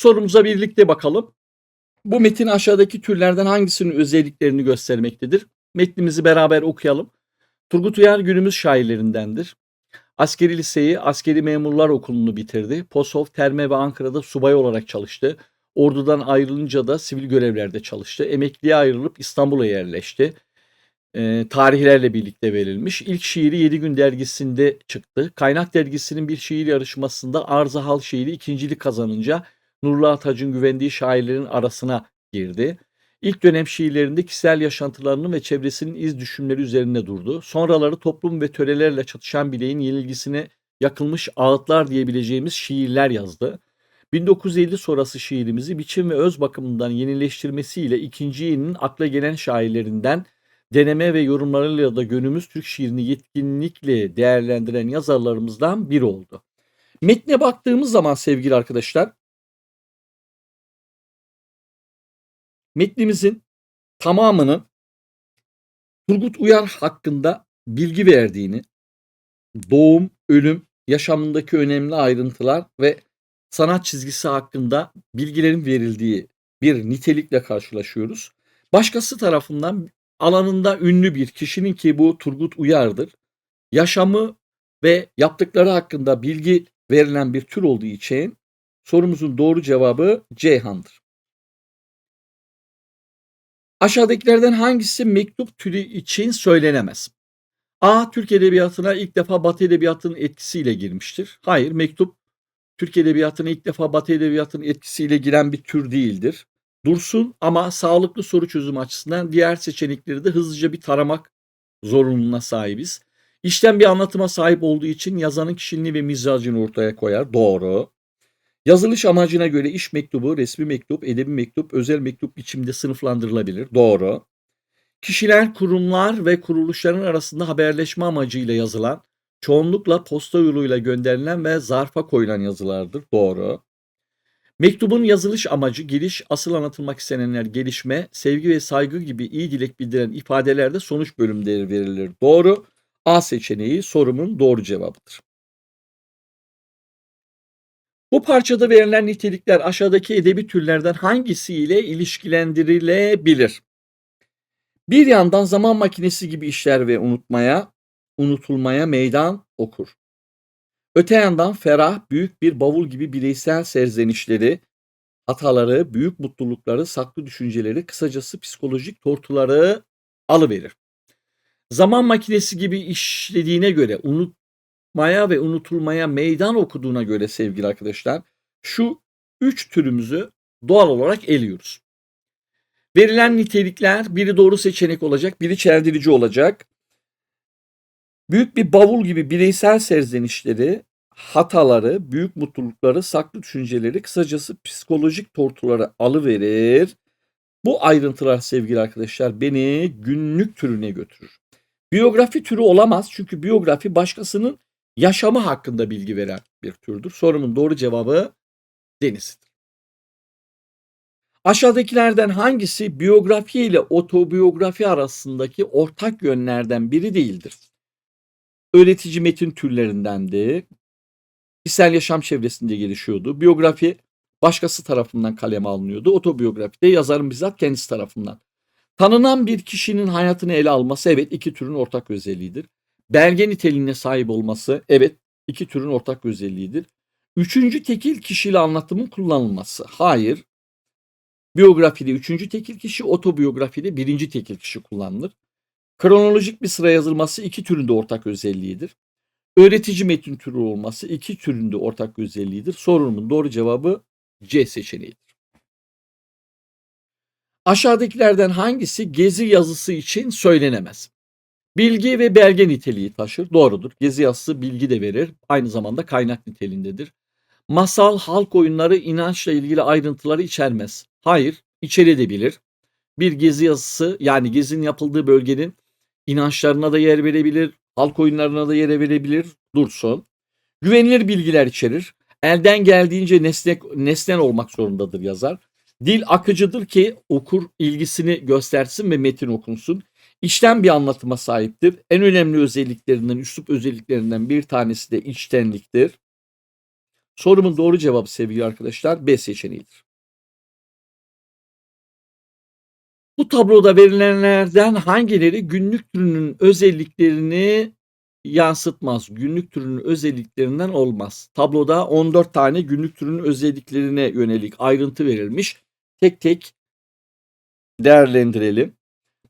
Sorumuza birlikte bakalım. Bu metin aşağıdaki türlerden hangisinin özelliklerini göstermektedir? Metnimizi beraber okuyalım. Turgut Uyar günümüz şairlerindendir. Askeri liseyi, askeri memurlar okulunu bitirdi. Posov, Terme ve Ankara'da subay olarak çalıştı. Ordudan ayrılınca da sivil görevlerde çalıştı. Emekliye ayrılıp İstanbul'a yerleşti. Ee, tarihlerle birlikte verilmiş. İlk şiiri 7 Gün dergisinde çıktı. Kaynak dergisinin bir şiir yarışmasında Arza Hal şiiri ikincilik kazanınca Nurullah Atac'ın güvendiği şairlerin arasına girdi. İlk dönem şiirlerinde kişisel yaşantılarının ve çevresinin iz düşümleri üzerine durdu. Sonraları toplum ve törelerle çatışan bileğin yenilgisine yakılmış ağıtlar diyebileceğimiz şiirler yazdı. 1950 sonrası şiirimizi biçim ve öz bakımından yenileştirmesiyle ikinci yeninin akla gelen şairlerinden deneme ve yorumlarıyla da günümüz Türk şiirini yetkinlikle değerlendiren yazarlarımızdan biri oldu. Metne baktığımız zaman sevgili arkadaşlar metnimizin tamamının Turgut Uyar hakkında bilgi verdiğini, doğum, ölüm, yaşamındaki önemli ayrıntılar ve sanat çizgisi hakkında bilgilerin verildiği bir nitelikle karşılaşıyoruz. Başkası tarafından alanında ünlü bir kişinin ki bu Turgut Uyar'dır. Yaşamı ve yaptıkları hakkında bilgi verilen bir tür olduğu için sorumuzun doğru cevabı Ceyhan'dır. Aşağıdakilerden hangisi mektup türü için söylenemez? A. Türk Edebiyatı'na ilk defa Batı Edebiyatı'nın etkisiyle girmiştir. Hayır, mektup Türk Edebiyatı'na ilk defa Batı Edebiyatı'nın etkisiyle giren bir tür değildir. Dursun ama sağlıklı soru çözümü açısından diğer seçenekleri de hızlıca bir taramak zorunluluğuna sahibiz. İşten bir anlatıma sahip olduğu için yazanın kişiliğini ve mizacını ortaya koyar. Doğru. Yazılış amacına göre iş mektubu, resmi mektup, edebi mektup, özel mektup biçimde sınıflandırılabilir. Doğru. Kişiler, kurumlar ve kuruluşların arasında haberleşme amacıyla yazılan, çoğunlukla posta yoluyla gönderilen ve zarfa koyulan yazılardır. Doğru. Mektubun yazılış amacı giriş, asıl anlatılmak istenenler gelişme, sevgi ve saygı gibi iyi dilek bildiren ifadelerde sonuç bölümleri verilir. Doğru. A seçeneği sorumun doğru cevabıdır. Bu parçada verilen nitelikler aşağıdaki edebi türlerden hangisiyle ilişkilendirilebilir? Bir yandan zaman makinesi gibi işler ve unutmaya, unutulmaya meydan okur. Öte yandan ferah, büyük bir bavul gibi bireysel serzenişleri, hataları, büyük mutlulukları, saklı düşünceleri, kısacası psikolojik tortuları alıverir. Zaman makinesi gibi işlediğine göre, unutmaya ve unutulmaya meydan okuduğuna göre sevgili arkadaşlar, şu üç türümüzü doğal olarak eliyoruz. Verilen nitelikler biri doğru seçenek olacak, biri çeldirici olacak. Büyük bir bavul gibi bireysel serzenişleri, hataları, büyük mutlulukları, saklı düşünceleri, kısacası psikolojik tortuları alıverir. Bu ayrıntılar sevgili arkadaşlar beni günlük türüne götürür. Biyografi türü olamaz çünkü biyografi başkasının yaşamı hakkında bilgi veren bir türdür. Sorumun doğru cevabı denizdir. Aşağıdakilerden hangisi biyografi ile otobiyografi arasındaki ortak yönlerden biri değildir? Öğretici metin türlerindendi. Kişisel yaşam çevresinde gelişiyordu. Biyografi başkası tarafından kaleme alınıyordu. Otobiyografi de yazarın bizzat kendisi tarafından. Tanınan bir kişinin hayatını ele alması evet iki türün ortak özelliğidir. Belge niteliğine sahip olması evet iki türün ortak özelliğidir. Üçüncü tekil kişili anlatımın kullanılması hayır. Biyografide üçüncü tekil kişi, otobiyografide birinci tekil kişi kullanılır. Kronolojik bir sıra yazılması iki türün de ortak özelliğidir. Öğretici metin türü olması iki türün de ortak özelliğidir. Sorunumun doğru cevabı C seçeneğidir. Aşağıdakilerden hangisi gezi yazısı için söylenemez? Bilgi ve belge niteliği taşır. Doğrudur. Gezi yazısı bilgi de verir. Aynı zamanda kaynak niteliğindedir. Masal, halk oyunları inançla ilgili ayrıntıları içermez. Hayır, içerebilir. Bir gezi yazısı yani gezinin yapıldığı bölgenin inançlarına da yer verebilir, halk oyunlarına da yer verebilir. Dursun. Güvenilir bilgiler içerir. Elden geldiğince nesne, nesnen olmak zorundadır yazar. Dil akıcıdır ki okur ilgisini göstersin ve metin okunsun. İşten bir anlatıma sahiptir. En önemli özelliklerinden, üslup özelliklerinden bir tanesi de içtenliktir. Sorumun doğru cevabı sevgili arkadaşlar B seçeneğidir. Bu tabloda verilenlerden hangileri günlük türünün özelliklerini yansıtmaz? Günlük türünün özelliklerinden olmaz. Tabloda 14 tane günlük türünün özelliklerine yönelik ayrıntı verilmiş. Tek tek değerlendirelim.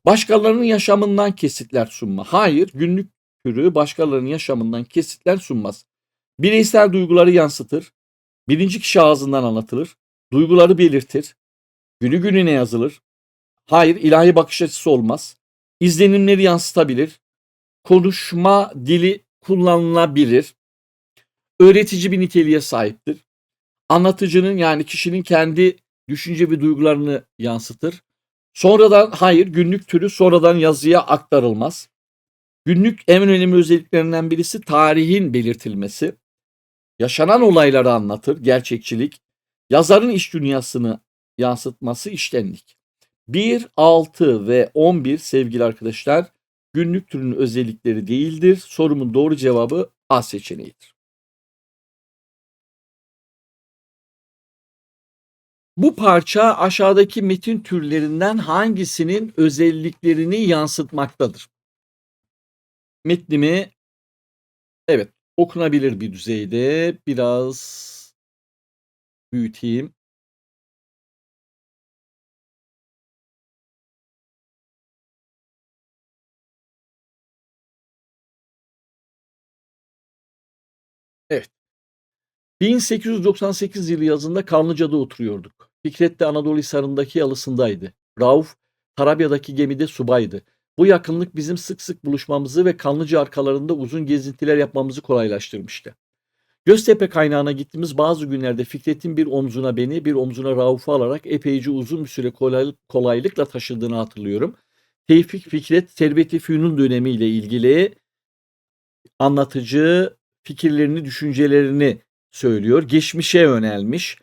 Başkalarının yaşamından kesitler sunma. Hayır, günlük türü başkalarının yaşamından kesitler sunmaz. Bireysel duyguları yansıtır. Birinci kişi ağzından anlatılır. Duyguları belirtir. Günü gününe yazılır. Hayır, ilahi bakış açısı olmaz. İzlenimleri yansıtabilir. Konuşma dili kullanılabilir. Öğretici bir niteliğe sahiptir. Anlatıcının yani kişinin kendi düşünce ve duygularını yansıtır. Sonradan hayır günlük türü sonradan yazıya aktarılmaz. Günlük en önemli özelliklerinden birisi tarihin belirtilmesi. Yaşanan olayları anlatır, gerçekçilik. Yazarın iş dünyasını yansıtması iştenlik. 1, 6 ve 11 sevgili arkadaşlar günlük türün özellikleri değildir. Sorumun doğru cevabı A seçeneğidir. Bu parça aşağıdaki metin türlerinden hangisinin özelliklerini yansıtmaktadır? Metnimi evet okunabilir bir düzeyde biraz büyüteyim. Evet. 1898 yılı yazında Kanlıca'da oturuyorduk. Fikret de Anadolu Hisarı'ndaki yalısındaydı. Rauf, Tarabya'daki gemide subaydı. Bu yakınlık bizim sık sık buluşmamızı ve Kanlıca arkalarında uzun gezintiler yapmamızı kolaylaştırmıştı. Göztepe kaynağına gittiğimiz bazı günlerde Fikret'in bir omzuna beni, bir omzuna Rauf'u alarak epeyce uzun bir süre kolaylık, kolaylıkla taşıdığını hatırlıyorum. Tevfik Fikret, Servet-i Fünun dönemiyle ilgili anlatıcı fikirlerini, düşüncelerini söylüyor. Geçmişe yönelmiş.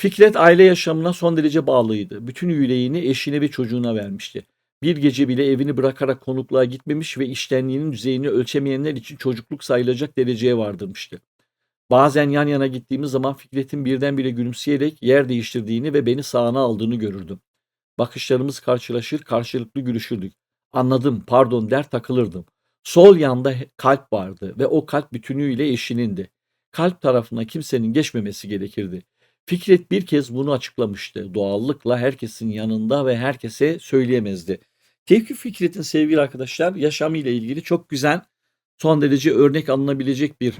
Fikret aile yaşamına son derece bağlıydı. Bütün yüreğini eşine ve çocuğuna vermişti. Bir gece bile evini bırakarak konukluğa gitmemiş ve iştenliğinin düzeyini ölçemeyenler için çocukluk sayılacak dereceye vardırmıştı. Bazen yan yana gittiğimiz zaman Fikret'in birdenbire gülümseyerek yer değiştirdiğini ve beni sağına aldığını görürdüm. Bakışlarımız karşılaşır, karşılıklı gülüşürdük. Anladım, pardon der takılırdım. Sol yanda kalp vardı ve o kalp bütünüyle eşinindi. Kalp tarafına kimsenin geçmemesi gerekirdi. Fikret bir kez bunu açıklamıştı. Doğallıkla herkesin yanında ve herkese söyleyemezdi. Tevfik Fikret'in sevgili arkadaşlar yaşamıyla ilgili çok güzel, son derece örnek alınabilecek bir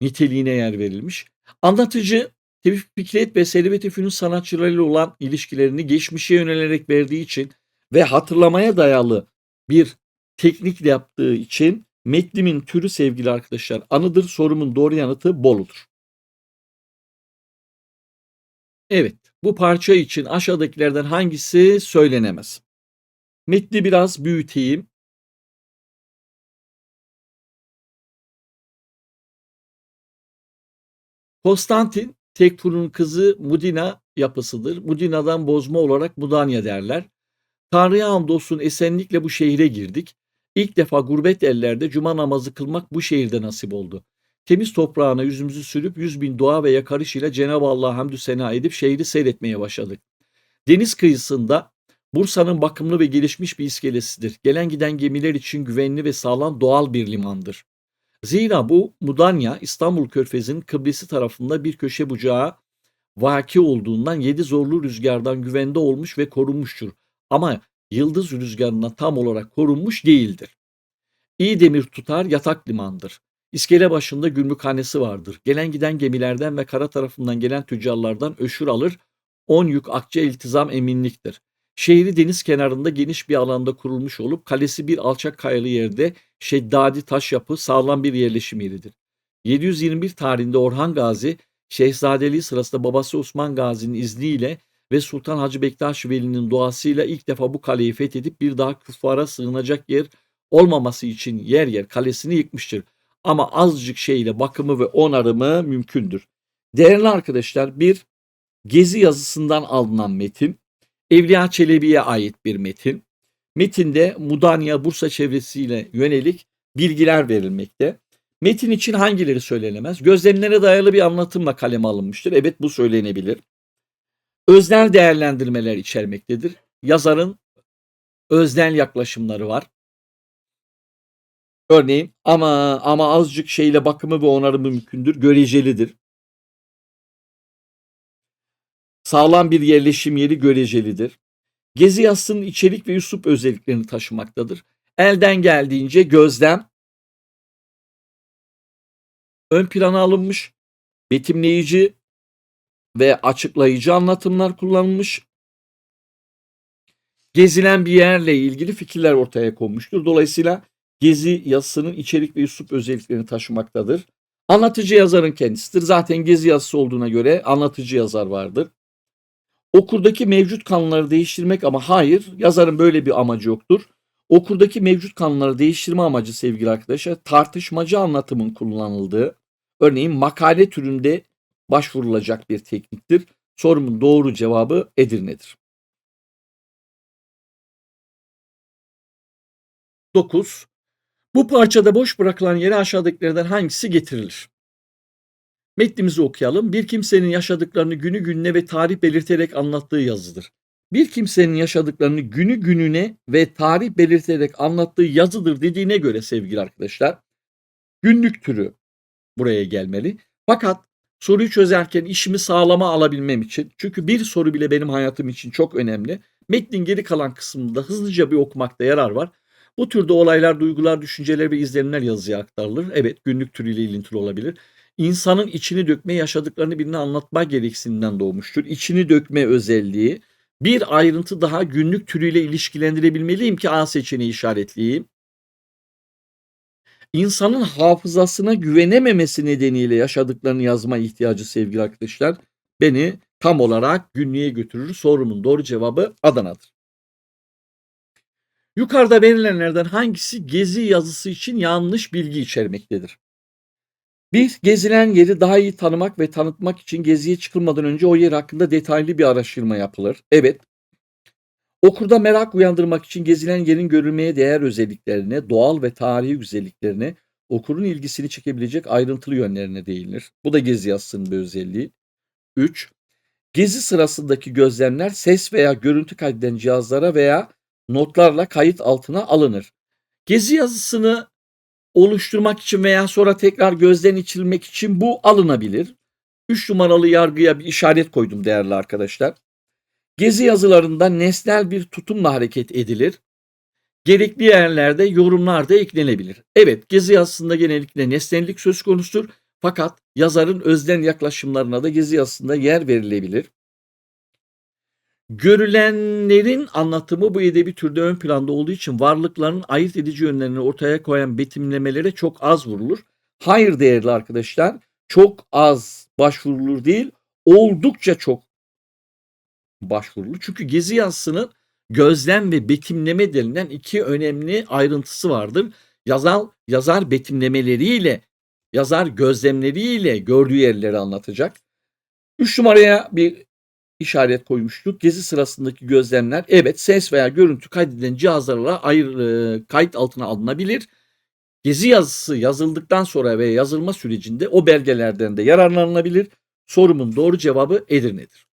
niteliğine yer verilmiş. Anlatıcı Tevfik Fikret ve Servet Efü'nün sanatçılarıyla olan ilişkilerini geçmişe yönelerek verdiği için ve hatırlamaya dayalı bir teknikle yaptığı için metnimin türü sevgili arkadaşlar anıdır sorumun doğru yanıtı Bolu'dur. Evet bu parça için aşağıdakilerden hangisi söylenemez? Metni biraz büyüteyim. Konstantin Tekfur'un kızı Mudina yapısıdır. Mudina'dan bozma olarak Mudanya derler. Tanrı'ya hamdolsun esenlikle bu şehire girdik. İlk defa gurbet ellerde cuma namazı kılmak bu şehirde nasip oldu. Temiz toprağına yüzümüzü sürüp yüz bin dua ve yakarış ile Cenab-ı Allah'a hamdü sena edip şehri seyretmeye başladık. Deniz kıyısında Bursa'nın bakımlı ve gelişmiş bir iskelesidir. Gelen giden gemiler için güvenli ve sağlam doğal bir limandır. Zira bu Mudanya İstanbul Körfezi'nin kıblesi tarafında bir köşe bucağı vaki olduğundan yedi zorlu rüzgardan güvende olmuş ve korunmuştur. Ama yıldız rüzgarına tam olarak korunmuş değildir. İyi demir tutar yatak limandır. İskele başında gümrükhanesi vardır. Gelen giden gemilerden ve kara tarafından gelen tüccarlardan öşür alır. On yük akçe iltizam eminliktir. Şehri deniz kenarında geniş bir alanda kurulmuş olup kalesi bir alçak kayalı yerde şeddadi taş yapı sağlam bir yerleşim yeridir. 721 tarihinde Orhan Gazi Şehzadeliği sırasında babası Osman Gazi'nin izniyle ve Sultan Hacı Bektaş Veli'nin duasıyla ilk defa bu kaleyi fethedip bir daha küffara sığınacak yer olmaması için yer yer kalesini yıkmıştır. Ama azıcık şeyle bakımı ve onarımı mümkündür. Değerli arkadaşlar bir gezi yazısından alınan metin, Evliya Çelebi'ye ait bir metin. Metinde Mudanya Bursa çevresiyle yönelik bilgiler verilmekte. Metin için hangileri söylenemez? Gözlemlere dayalı bir anlatımla kaleme alınmıştır. Evet bu söylenebilir. Öznel değerlendirmeler içermektedir. Yazarın öznel yaklaşımları var. Örneğin ama ama azıcık şeyle bakımı ve onarımı mümkündür. Görecelidir. Sağlam bir yerleşim yeri görecelidir. Gezi yazısının içerik ve üslup özelliklerini taşımaktadır. Elden geldiğince gözlem ön plana alınmış, betimleyici ve açıklayıcı anlatımlar kullanılmış. Gezilen bir yerle ilgili fikirler ortaya konmuştur. Dolayısıyla Gezi yazısının içerik ve üslup özelliklerini taşımaktadır. Anlatıcı yazarın kendisidir. Zaten Gezi yazısı olduğuna göre anlatıcı yazar vardır. Okurdaki mevcut kanunları değiştirmek ama hayır, yazarın böyle bir amacı yoktur. Okurdaki mevcut kanunları değiştirme amacı sevgili arkadaşlar tartışmacı anlatımın kullanıldığı, örneğin makale türünde başvurulacak bir tekniktir. Sorumun doğru cevabı Edirne'dir. 9. Bu parçada boş bırakılan yere aşağıdakilerden hangisi getirilir? Metnimizi okuyalım. Bir kimsenin yaşadıklarını günü gününe ve tarih belirterek anlattığı yazıdır. Bir kimsenin yaşadıklarını günü gününe ve tarih belirterek anlattığı yazıdır dediğine göre sevgili arkadaşlar günlük türü buraya gelmeli. Fakat soruyu çözerken işimi sağlama alabilmem için çünkü bir soru bile benim hayatım için çok önemli. Metnin geri kalan kısmında hızlıca bir okumakta yarar var. Bu türde olaylar, duygular, düşünceler ve izlenimler yazıya aktarılır. Evet günlük türüyle ilintili olabilir. İnsanın içini dökme, yaşadıklarını birine anlatma gereksinimden doğmuştur. İçini dökme özelliği. Bir ayrıntı daha günlük türüyle ilişkilendirebilmeliyim ki A seçeneği işaretleyeyim. İnsanın hafızasına güvenememesi nedeniyle yaşadıklarını yazma ihtiyacı sevgili arkadaşlar beni tam olarak günlüğe götürür. Sorumun doğru cevabı Adana'dır. Yukarıda verilenlerden hangisi gezi yazısı için yanlış bilgi içermektedir? Bir, gezilen yeri daha iyi tanımak ve tanıtmak için geziye çıkılmadan önce o yer hakkında detaylı bir araştırma yapılır. Evet. Okurda merak uyandırmak için gezilen yerin görülmeye değer özelliklerine, doğal ve tarihi güzelliklerine, okurun ilgisini çekebilecek ayrıntılı yönlerine değinilir. Bu da gezi yazısının bir özelliği. 3. Gezi sırasındaki gözlemler ses veya görüntü kaydeden cihazlara veya notlarla kayıt altına alınır. Gezi yazısını oluşturmak için veya sonra tekrar gözden içilmek için bu alınabilir. 3 numaralı yargıya bir işaret koydum değerli arkadaşlar. Gezi yazılarında nesnel bir tutumla hareket edilir. Gerekli yerlerde yorumlar da eklenebilir. Evet gezi yazısında genellikle nesnellik söz konusudur. Fakat yazarın özden yaklaşımlarına da gezi yazısında yer verilebilir. Görülenlerin anlatımı bu edebi türde ön planda olduğu için varlıkların ayırt edici yönlerini ortaya koyan betimlemelere çok az vurulur. Hayır değerli arkadaşlar, çok az başvurulur değil, oldukça çok başvurulur. Çünkü gezi yazısının gözlem ve betimleme denilen iki önemli ayrıntısı vardır. Yazar, yazar betimlemeleriyle, yazar gözlemleriyle gördüğü yerleri anlatacak. Üç numaraya bir işaret koymuştuk. Gezi sırasındaki gözlemler evet ses veya görüntü kaydedilen cihazlarla ayır, e, kayıt altına alınabilir. Gezi yazısı yazıldıktan sonra ve yazılma sürecinde o belgelerden de yararlanılabilir. Sorumun doğru cevabı Edirne'dir.